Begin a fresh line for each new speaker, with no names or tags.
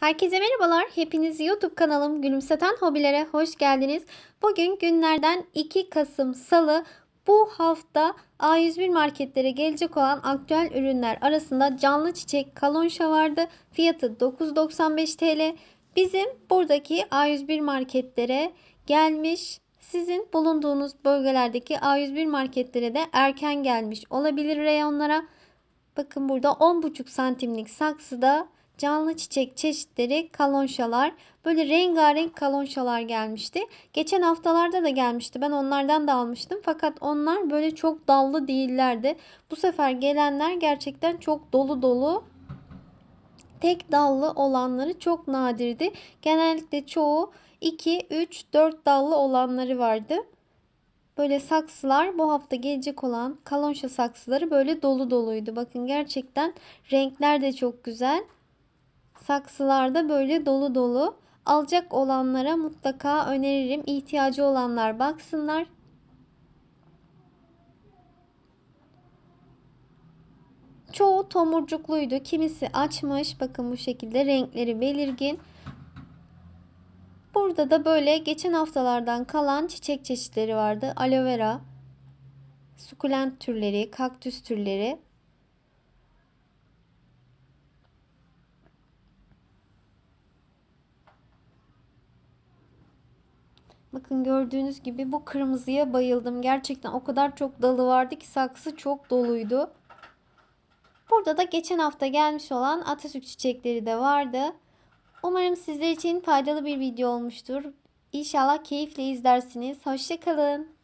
Herkese merhabalar. Hepiniz YouTube kanalım Gülümseten Hobilere hoş geldiniz. Bugün günlerden 2 Kasım Salı. Bu hafta A101 marketlere gelecek olan aktüel ürünler arasında canlı çiçek kalonşa vardı. Fiyatı 9.95 TL. Bizim buradaki A101 marketlere gelmiş. Sizin bulunduğunuz bölgelerdeki A101 marketlere de erken gelmiş olabilir reyonlara. Bakın burada 10,5 santimlik saksıda canlı çiçek çeşitleri kalonşalar. Böyle rengarenk kalonşalar gelmişti. Geçen haftalarda da gelmişti. Ben onlardan da almıştım. Fakat onlar böyle çok dallı değillerdi. Bu sefer gelenler gerçekten çok dolu dolu. Tek dallı olanları çok nadirdi. Genellikle çoğu 2, 3, 4 dallı olanları vardı. Böyle saksılar bu hafta gelecek olan kalonşa saksıları böyle dolu doluydu. Bakın gerçekten renkler de çok güzel. Saksılarda böyle dolu dolu. Alacak olanlara mutlaka öneririm. İhtiyacı olanlar baksınlar. Çoğu tomurcukluydu. Kimisi açmış. Bakın bu şekilde renkleri belirgin. Burada da böyle geçen haftalardan kalan çiçek çeşitleri vardı. Aloe vera, sukulent türleri, kaktüs türleri. Bakın gördüğünüz gibi bu kırmızıya bayıldım. Gerçekten o kadar çok dalı vardı ki saksı çok doluydu. Burada da geçen hafta gelmiş olan Atatürk çiçekleri de vardı. Umarım sizler için faydalı bir video olmuştur. İnşallah keyifle izlersiniz. Hoşçakalın.